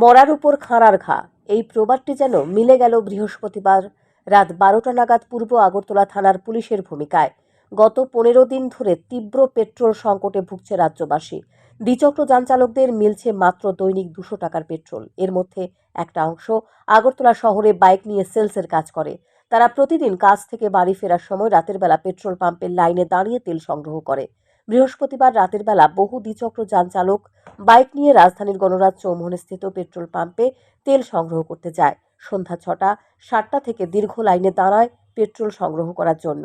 মরার উপর খাঁড়ার ঘা। এই প্রবাদটি যেন মিলে গেল বৃহস্পতিবার রাত বারোটা নাগাদ পূর্ব আগরতলা থানার পুলিশের ভূমিকায়। গত পনেরো দিন ধরে তীব্র পেট্রোল সংকটে ভুগছে রাজ্যবাসী। দ্বিচক্র যান চালকদের মিলছে মাত্র দৈনিক দুশো টাকার পেট্রোল। এর মধ্যে একটা অংশ আগরতলা শহরে বাইক নিয়ে সেলসের কাজ করে। তারা প্রতিদিন কাজ থেকে বাড়ি ফেরার সময় রাতের বেলা পেট্রোল পাম্পের লাইনে দাঁড়িয়ে তেল সংগ্রহ করে। বৃহস্পতিবার রাতের বেলা বহু দ্বিচক্র যান চালক বাইক নিয়ে রাজধানীর গণরাজ চৌমোহনস্থিত পেট্রোল পাম্পে তেল সংগ্রহ করতে যায়। সন্ধ্যা ছটা, সাতটা থেকে দীর্ঘ লাইনে দাঁড়ায় পেট্রোল সংগ্রহ করার জন্য।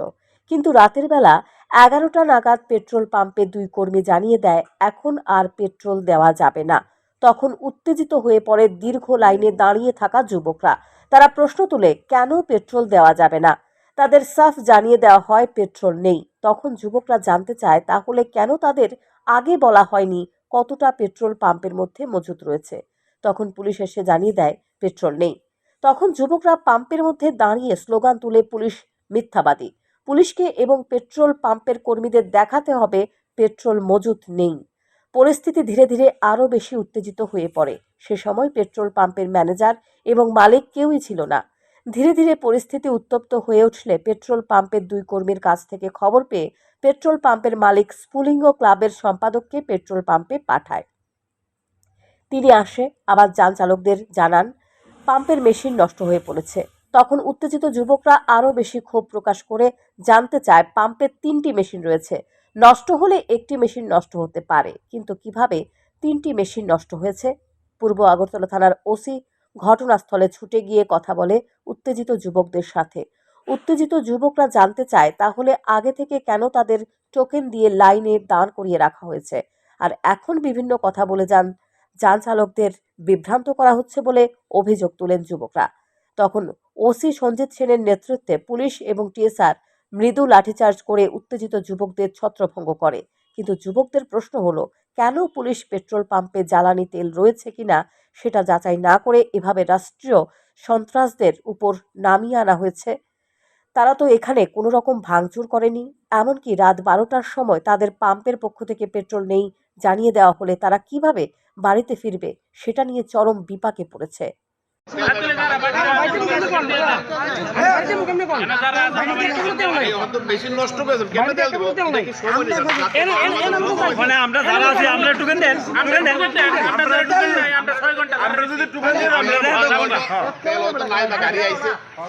কিন্তু রাতের বেলা এগারোটা নাগাদ পেট্রোল পাম্পে দুই কর্মী জানিয়ে দেয়, এখন আর পেট্রোল দেওয়া যাবে না। তখন উত্তেজিত হয়ে পড়ে দীর্ঘ লাইনে দাঁড়িয়ে থাকা যুবকরা। তারা প্রশ্ন তুলে, কেন পেট্রোল দেওয়া যাবে না? তাদের সাফ জানিয়ে দেওয়া হয়, পেট্রোল নেই। তখন যুবকরা জানতে চায় তাহলে কেন তাদের আগে বলা হয়নি কতটা পেট্রোল পাম্পের মধ্যে মজুত রয়েছে। তখন পুলিশ এসে জানিয়ে দেয়, পেট্রোল নেই। তখন যুবকরা পাম্পের মধ্যে দাঁড়িয়ে স্লোগান তুলে, পুলিশ মিথ্যাবাদী। পুলিশকে এবং পেট্রোল পাম্পের কর্মীদের দেখাতে হবে পেট্রোল মজুত নেই। পরিস্থিতি ধীরে ধীরে আরও বেশি উত্তেজিত হয়ে পড়ে। সে সময় পেট্রোল পাম্পের ম্যানেজার এবং মালিক কেউই ছিল না। ধীরে ধীরে পরিস্থিতি উত্তপ্ত হয়ে উঠলে পেট্রোল পাম্পের দুই কর্মীর কাছ থেকে খবর পেয়ে পেট্রোল পাম্পের মালিক স্ফুলিঙ্গ ক্লাবের সম্পাদককে পেট্রোল পাম্পে পাঠায়। তিনি আসে, আবার যান চালকদের জানান, পাম্পের মেশিন নষ্ট হয়ে পড়েছে। তখন উত্তেজিত যুবকরা আরও বেশি ক্ষোভ প্রকাশ করে জানতে চায় পাম্পের তিনটি মেশিন রয়েছে। নষ্ট হলে একটি মেশিন নষ্ট হতে পারে, কিন্তু কীভাবে তিনটি মেশিন নষ্ট হয়েছে? পূর্ব আগরতলা থানার ওসি ঘটনাস্থলে ছুটে গিয়ে কথা বলে উত্তেজিত যুবকদের সাথে। উত্তেজিত যুবকরা জানতে চায়, তাহলে আগে থেকে কেন তাদের টোকেন দিয়ে লাইনে দাঁড় করিয়ে রাখা হয়েছে? আর এখন বিভিন্ন কথা বলে যান যান চালকদের বিভ্রান্ত করা হচ্ছে বলে অভিযোগ তোলেন যুবকরা। তখন ওসি সঞ্জিত সেনের নেতৃত্বে পুলিশ এবং টিএসআর মৃদু লাঠিচার্জ করে উত্তেজিত যুবকদের ছত্রভঙ্গ করে। কিন্তু যুবকদের প্রশ্ন হলো কেন পুলিশ পেট্রোল পাম্পে জ্বালানি তেল রয়েছে কিনা সেটা যাচাই না করে এভাবে রাষ্ট্রীয় সন্ত্রাসদের উপর নামিয়ে আনা হয়েছে। তারা তো এখানে কোনো রকম ভাঙচুর করেনি, এমনকি রাত বারোটার সময় তাদের পাম্পের পক্ষ থেকে পেট্রোল নেই জানিয়ে দেওয়া হলে তারা কীভাবে বাড়িতে ফিরবে সেটা নিয়ে চরম বিপাকে পড়েছে। মানে আমরা যারা আছি আমরা টুকেন দেন দেন আমরা 6 আমরা যদি টুকেন দিই আমরা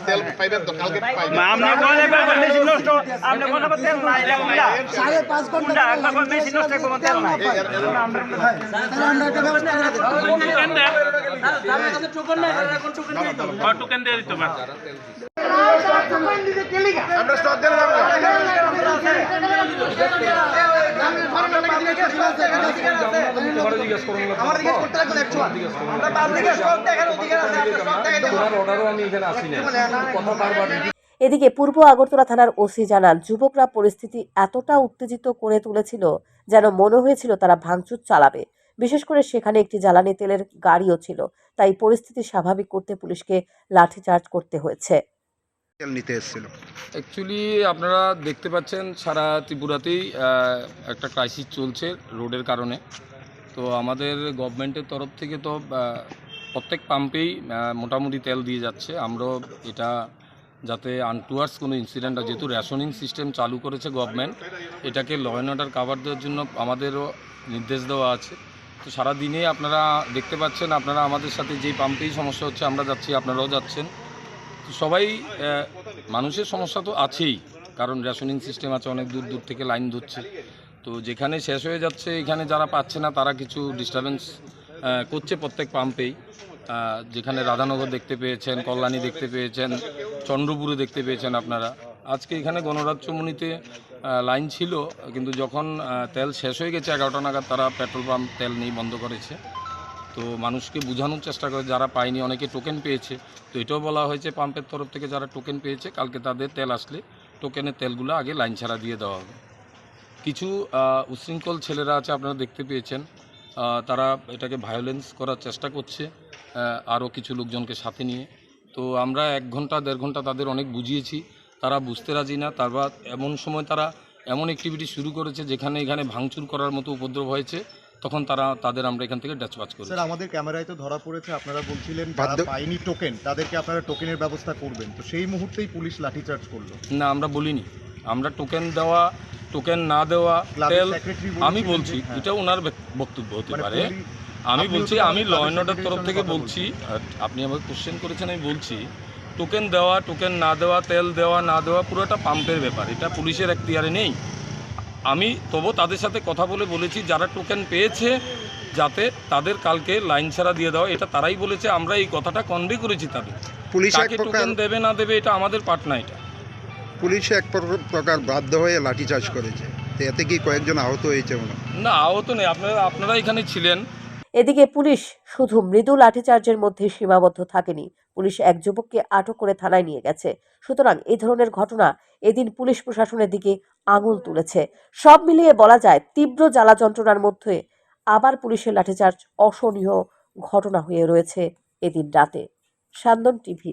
তেল নাই পাইবেন তো কালকে পাইবেন মা কোনে পাবো মেশিন নষ্ট আমরা কোনে পাবো তেল নাই এটা সাড়ে 5 ঘণ্টা একবার মেশিন নষ্ট করব তেল নাই। টুকেন দিয়ে দিতে পারো। আমরা স্টক দিয়ে দেব এদিকে পূর্ব আগরতলা থানার ওসি জানান যুবকরা পরিস্থিতি এতটা উত্তেজিত করে তুলেছিল যেন মনে হয়েছিল তারা ভাঙচুর চালাবে। বিশেষ করে সেখানে একটি জ্বালানি তেলের গাড়িও ছিল তাই পরিস্থিতি স্বাভাবিক করতে পুলিশকে লাঠিচার্জ করতে হয়েছে। নিতে এসেছিল। অ্যাকচুয়ালি আপনারা দেখতে পাচ্ছেন সারা ত্রিপুরাতেই একটা ক্রাইসিস চলছে রোডের কারণে। তো আমাদের গভর্নমেন্টের তরফ থেকে তো প্রত্যেক পাম্পেই মোটামুটি তেল দিয়ে যাচ্ছে। আমরাও এটা যাতে আনটুয়ার্স কোনো ইনসিডেন্ট যেহেতু রেশনিং সিস্টেম চালু করেছে গভর্নমেন্ট এটাকে ল অ্যান্ড অর্ডার কাভার দেওয়ার জন্য আমাদেরও নির্দেশ দেওয়া আছে। তো সারা দিনে আপনারা দেখতে পাচ্ছেন, আপনারা আমাদের সাথে যেই পাম্পেই সমস্যা হচ্ছে, আমরা যাচ্ছি, আপনারাও যাচ্ছেন। সবাই মানুষের সমস্যা তো আছেই, কারণ রেশনিং সিস্টেম আছে, অনেক দূর দূর থেকে লাইন ধরছে। তো যেখানে শেষ হয়ে যাচ্ছে, এখানে যারা পাচ্ছে না, তারা কিছু ডিস্টারবেন্স করছে প্রত্যেক পাম্পেই যেখানে রাধানগর দেখতে পেয়েছেন, কল্যাণী দেখতে পেয়েছেন চন্দ্রপুরে দেখতে পেয়েছেন আপনারা। আজকে এখানে গণরাজ্যমণিতে লাইন ছিল, কিন্তু যখন তেল শেষ হয়ে গেছে এগারোটা নাগাদ, তারা পেট্রোল পাম্প তেল নেই বন্ধ করেছে। তো মানুষকে বোঝানোর চেষ্টা করে যারা পায়নি অনেকে টোকেন পেয়েছে। তো এটাও বলা হয়েছে পাম্পের তরফ থেকে যারা টোকেন পেয়েছে কালকে তাদের তেল আসলে টোকেনের তেলগুলো আগে লাইন ছাড়া দিয়ে দেওয়া হবে। কিছু আহ, উচ্ছৃঙ্খল ছেলেরা আছে আপনারা দেখতে পেয়েছেন। তারা এটাকে ভায়োলেন্স করার চেষ্টা করছে আরও কিছু লোকজনকে সাথে নিয়ে। তো আমরা এক ঘণ্টা দেড় ঘণ্টা তাদের অনেক বুঝিয়েছি তারা বুঝতে রাজি না। তারপর এমন সময় তারা এমন অ্যাক্টিভিটি শুরু করেছে যেখানে এখানে ভাঙচুর করার মতো উপদ্রব হয়েছে। তখন তারা তাদের আমরা এখান থেকে ড্যাচপাচ করি স্যার আমাদের ক্যামেরায় তো ধরা পড়েছে আপনারা বলছিলেন যারা পায়নি টোকেন তাদেরকে আপনারা টোকেনের ব্যবস্থা করবেন। তো সেই মুহূর্তেই পুলিশ লাঠিচার্জ করল। না আমরা বলিনি। আমরা টোকেন দেওয়া টোকেন না দেওয়া তেল আমি বলছি হ্যাঁ। এটা ওনার বক্তব্য হতে মানে পারে। আমি বলছি আমি ল অ্যান্ড অর্ডার তরফ থেকে বলছি আর আপনি আমাকে কোশ্চেন করেছেন আমি বলছি টোকেন দেওয়া টোকেন না দেওয়া তেল দেওয়া না দেওয়া পুরোটা পাম্পের ব্যাপার। এটা পুলিশের এখতিয়ারে নেই। আমি তবু তাদের সাথে কথা বলে বলেছি যারা টোকেন পেয়েছে যাতে তাদের কালকে লাইন ছাড়া দিয়ে দেওয়া এটা তারাই বলেছে আমরা এই কথাটা কনভে করেছি তাদের। পুলিশ এক টোকেন দেবে না দেবে এটা আমাদের পার্ট না এটা। পুলিশ এক প্রকার বাধ্য হয়ে লাঠি লাঠিচার্জ করেছে এতে কি কয়েকজন আহত হয়েছে মনে না আহত নেই আপনারা আপনারা এখানে ছিলেন। এদিকে পুলিশ শুধু মৃদু লাঠিচার্জের মধ্যে সীমাবদ্ধ থাকেনি পুলিশ এক যুবককে আটক করে থানায় নিয়ে গেছে। সুতরাং এই ধরনের ঘটনা এদিন পুলিশ প্রশাসনের দিকে আঙুল তুলেছে। সব মিলিয়ে বলা যায়, তীব্র জ্বালা যন্ত্রণার মধ্যে আবার পুলিশের লাঠিচার্জ অসহনীয় ঘটনা হয়ে রয়েছে এদিন রাতে। সান্দন টিভি